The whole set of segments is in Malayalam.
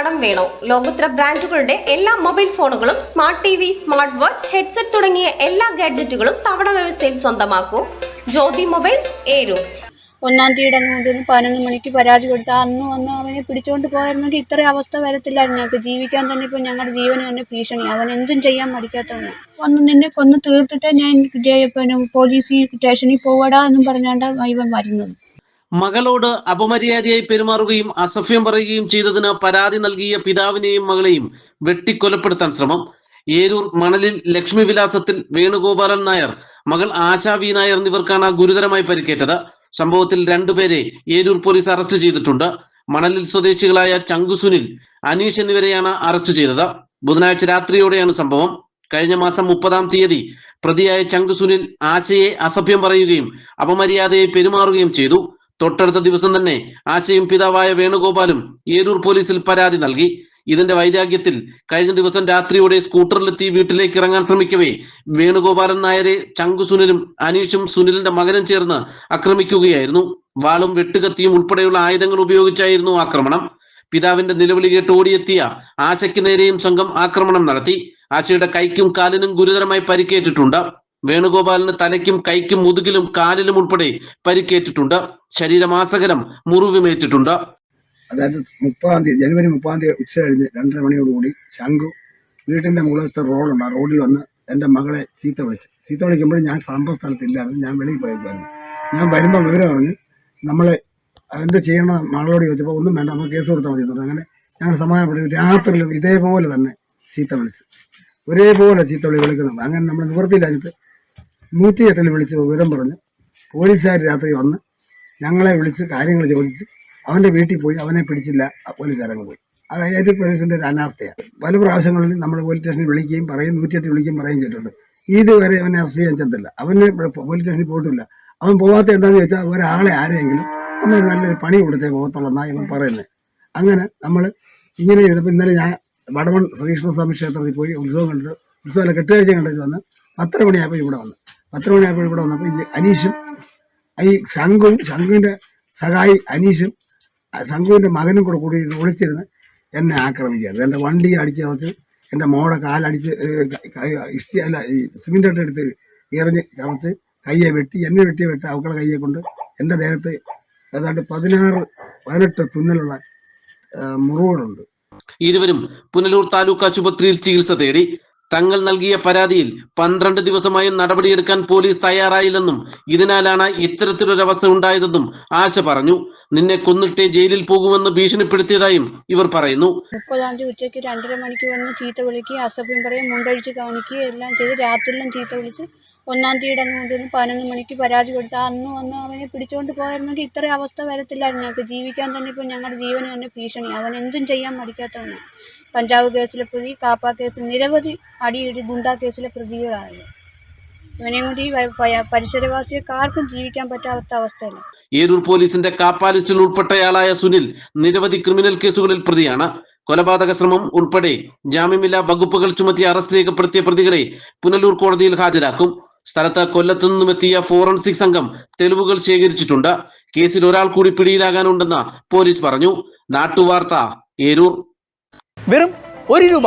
കടം വേണോ? ലോകോത്തര ബ്രാൻഡുകളുടെ എല്ലാ മൊബൈൽ ഫോണുകളും smart T V smart watch headset തുടങ്ങിയ എല്ലാ ഗാഡ്ജറ്റുകളും തവണ വ്യവസ്ഥയിൽ സ്വന്തമാക്കൂ. ജ്യോതി മൊബൈൽസ് ഏരു. ഒന്നാം തീയതി അങ്ങോട്ടൊന്ന് പതിനൊന്ന് മണിക്ക് പരാതി കൊടുത്താൽ അന്ന് വന്ന് അവനെ പിടിച്ചുകൊണ്ട് പോയിരുന്നെങ്കിൽ ഇത്രയും അവസ്ഥ വരത്തില്ലായിരുന്നു. ഞങ്ങൾക്ക് ജീവിക്കാൻ തന്നെ ഇപ്പം ഞങ്ങളുടെ ജീവന് തന്നെ ഭീഷണി. അവൻ എന്തും ചെയ്യാൻ മടിക്കാത്തവന് ഒന്ന് നിന്നെ കൊന്ന് തീർത്തിട്ട് ഞാൻ പിന്നെ പോലീസ് സ്റ്റേഷനിൽ പോകടാ എന്നും പറഞ്ഞാണ്ട് ഇവൻ വരുന്നത്. മകളോട് അപമര്യാദയായി പെരുമാറുകയും അസഭ്യം പറയുകയും ചെയ്തതിന് പരാതി നൽകിയ പിതാവിനെയും മകളെയും വെട്ടിക്കൊലപ്പെടുത്താൻ ശ്രമം. ഏരൂർ മണലിൽ ലക്ഷ്മി വിലാസത്തിൽ വേണുഗോപാലൻ നായർ മകൾ ആശാ വി നായർ എന്നിവർക്കാണ് ഗുരുതരമായി പരിക്കേറ്റത്. സംഭവത്തിൽ രണ്ടുപേരെ ഏരൂർ പോലീസ് അറസ്റ്റ് ചെയ്തിട്ടുണ്ട്. മണലിൽ സ്വദേശികളായ ചങ്കു സുനിൽ അനീഷ് എന്നിവരെയാണ് അറസ്റ്റ് ചെയ്തത്. ബുധനാഴ്ച രാത്രിയോടെയാണ് സംഭവം. കഴിഞ്ഞ മാസം മുപ്പതാം തീയതി പ്രതിയായ ചങ്കു സുനിൽ ആശയെ അസഭ്യം പറയുകയും അപമര്യാദയെ പെരുമാറുകയും ചെയ്തു. തൊട്ടടുത്ത ദിവസം തന്നെ ആശയും പിതാവായ വേണുഗോപാലും ഏരൂർ പോലീസിൽ പരാതി നൽകി. ഇതിന്റെ വൈരാഗ്യത്തിൽ കഴിഞ്ഞ ദിവസം രാത്രിയോടെ സ്കൂട്ടറിലെത്തി വീട്ടിലേക്ക് ഇറങ്ങാൻ ശ്രമിക്കവേ വേണുഗോപാലൻ നായരെ ചങ്കു സുനിലും അനീഷും സുനിലിന്റെ മകനും ചേർന്ന് ആക്രമിക്കുകയായിരുന്നു. വാളും വെട്ടുകത്തിയും ഉൾപ്പെടെയുള്ള ആയുധങ്ങൾ ഉപയോഗിച്ചായിരുന്നു ആക്രമണം. പിതാവിന്റെ നിലവിളി കേട്ട് ഓടിയെത്തിയ ആശയ്ക്ക് നേരെയും സംഘം ആക്രമണം നടത്തി. ആശയുടെ കൈക്കും കാലിനും ഗുരുതരമായി പരിക്കേറ്റിട്ടുണ്ട്. വേണുഗോപാലിന് തലയ്ക്കും കൈക്കും മുതുകിലും കാലിലും ഉൾപ്പെടെ പരിക്കേറ്റിട്ടുണ്ട്. ശരീരമാസകരം മുറിവുമേറ്റിട്ടുണ്ട്. അതായത് മുപ്പതാം തീയതി ജനുവരി മുപ്പതാം തീയതി ഉച്ച കഴിഞ്ഞ് രണ്ടര മണിയോടുകൂടി ശംഖു വീട്ടിന്റെ മുകളിലത്തെ റോഡുണ്ട്. ആ റോഡിൽ വന്ന് എന്റെ മകളെ ചീത്ത വിളിച്ചു. ചീത്ത വിളിക്കുമ്പോൾ ഞാൻ സംഭവ സ്ഥലത്തില്ലായിരുന്നു. ഞാൻ വെളിയിൽ പോയേക്കുമായിരുന്നു ഞാൻ വരുമ്പോൾ വിവരം അറിഞ്ഞ് നമ്മളെ എന്ത് ചെയ്യണം മകളോട് ചോദിച്ചപ്പോൾ ഒന്നും വേണ്ട നമ്മൾ കേസ് കൊടുത്താൽ മതി അങ്ങനെ ഞങ്ങൾ സമാധാനപ്പെട്ടു. രാത്രിയിലും ഇതേപോലെ തന്നെ ചീത്ത വിളിച്ച്. ഒരേപോലെ ചീത്ത വിളി വിളിക്കുന്നുണ്ട്. അങ്ങനെ നമ്മൾ നിവൃത്തി രാജ്യത്ത് നൂറ്റി എട്ടിൽ വിളിച്ച് വിവരം പറഞ്ഞു പോലീസുകാർ രാത്രി വന്ന് ഞങ്ങളെ വിളിച്ച് കാര്യങ്ങൾ ചോദിച്ച് അവന്റെ വീട്ടിൽ പോയി അവനെ പിടിച്ചില്ല പോലീസുകാരങ്ങ് പോയി. അത് ഏറ്റ് പോലീസിന്റെ ഒരു അനാസ്ഥയാണ് പല പ്രാവശ്യങ്ങളിൽ നമ്മൾ പോലീസ് സ്റ്റേഷനിൽ വിളിക്കുകയും പറയും നൂറ്റിയെട്ട് വിളിക്കുകയും പറയുകയും ചെയ്തിട്ടുണ്ട്. ഇതുവരെ അവനെ അറസ്റ്റ് ചെയ്യാൻ ചെന്നില്ല അവനെ പോലീസ് സ്റ്റേഷനിൽ പോയിട്ടില്ല. അവൻ പോകാത്ത എന്താണെന്ന് ചോദിച്ചാൽ ഒരാളെ ആരെയെങ്കിലും നമ്മൾ നല്ലൊരു പണി കൊടുത്തേ പോകത്തുള്ളൂ എന്നാണ് ഇവൻ പറയുന്നത് അങ്ങനെ നമ്മൾ ഇങ്ങനെ ചെയ്തപ്പോൾ ഇന്നലെ ഞാൻ വടവൺ ശ്രീകൃഷ്ണസ്വാമി ക്ഷേത്രത്തിൽ പോയി ഉത്സവം കണ്ടിട്ട് ഉത്സവമല്ല കെട്ടുകാഴ്ച കണ്ടിട്ട് വന്ന് പത്തര മണിയായപ്പോൾ ഇവിടെ വന്നു. പത്തര മണിയായപ്പോൾ ഇവിടെ വന്നപ്പോൾ ഈ അനീഷും ഈ ശംഖും ശംഖുവിന്റെ സഹായി അനീഷും ശംഖുവിന്റെ മകനും കൂടെ കൂടി ഒളിച്ചിരുന്ന് എന്നെ ആക്രമിക്കുകയായിരുന്നു. എന്റെ വണ്ടി അടിച്ച് ചതച്ച് എന്റെ മോടെ കാലടിച്ച് ഇഷ്ടി അല്ല ഈ സിമെന്റ് എടുത്ത് എറിഞ്ഞ് ചതച്ച് കയ്യെ വെട്ടി എന്നെ വെട്ടിയ വെട്ടി അവക്കളെ കയ്യെ കൊണ്ട് എന്റെ ദേഹത്ത് ഏതാണ്ട് പതിനാറ് പതിനെട്ട് തുന്നലുള്ള മുറിവുകളുണ്ട്. ഇരുവരും പുനലൂർ താലൂക്ക് ആശുപത്രിയിൽ ചികിത്സ തേടി തങ്ങൾ നൽകിയ പരാതിയിൽ പന്ത്രണ്ട് ദിവസമായും നടപടിയെടുക്കാൻ പോലീസ് തയ്യാറായില്ലെന്നും ഇതിനാലാണ് ഇത്തരത്തിലൊരവസ്ഥ ഉണ്ടായതെന്നും ആശ പറഞ്ഞു നിന്നെ കൊന്നിട്ടേ ജയിലിൽ പോകുമെന്ന് ഭീഷണിപ്പെടുത്തിയതായും ഇവർ പറയുന്നു. മുപ്പതാം തീയതി ഉച്ചയ്ക്ക് രണ്ടര മണിക്ക് വന്ന് ചീത്ത വിളിക്കുക അസഭ്യം പറയും മുണ്ടഴിച്ച് കാണിക്കുകയും എല്ലാം ചെയ്ത് രാത്രിയിലും ചീത്ത വിളിച്ച് ഒന്നാം തീയതി അന്ന് കൊണ്ടുവന്ന് പതിനൊന്ന് മണിക്ക് പരാതി കൊടുത്ത അന്ന് വന്ന് അവനെ പിടിച്ചുകൊണ്ട് പോയിരുന്നെങ്കിൽ ഇത്രയും അവസ്ഥ വരത്തില്ലായിരുന്നു. ഞങ്ങൾക്ക് ജീവിക്കാൻ തന്നെ ഇപ്പം ഞങ്ങളുടെ ജീവന് തന്നെ ഭീഷണി അവൻ എന്തും ചെയ്യാൻ മടിക്കാത്തവനാണ് കഞ്ചാവ് കേസിലെ പ്രതി കാപ്പ കേസിൽ നിരവധി അടിയിടി ഗുണ്ടാ കേസിലെ പ്രതികളാണ് ഇവനെയും കൊണ്ട് ഈ പരിസരവാസികൾക്ക് ആർക്കും ജീവിക്കാൻ പറ്റാത്ത അവസ്ഥയില്ല? ഏരൂർ പോലീസിന്റെ കാപ്പ ലിസ്റ്റിൽ ഉൾപ്പെട്ടയാളായ സുനിൽ നിരവധി ക്രിമിനൽ കേസുകളിൽ പ്രതിയാണ്. കൊലപാതക ശ്രമം ഉൾപ്പെടെ ജാമ്യമില്ലാ വകുപ്പുകൾ ചുമത്തി അറസ്റ്റ് രേഖപ്പെടുത്തിയ പ്രതികളെ പുനലൂർ കോടതിയിൽ ഹാജരാക്കും. സ്ഥലത്ത് കൊല്ലത്തു നിന്നുമെത്തിയ ഫോറൻസിക് സംഘം തെളിവുകൾ ശേഖരിച്ചിട്ടുണ്ട്. കേസിൽ ഒരാൾ കൂടി പിടിയിലാകാനുണ്ടെന്ന് പോലീസ് പറഞ്ഞു. നാട്ടുവാർത്ത ഏരൂർ. വെറും ഒരു രൂപ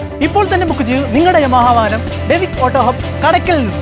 ഇപ്പോൾ തന്നെ ബുക്ക് ചെയ്യൂ നിങ്ങളുടെ യമാഹ ഡെവിക് ഓട്ടോ ഹബ് കടയ്ക്കൽ നിന്ന്.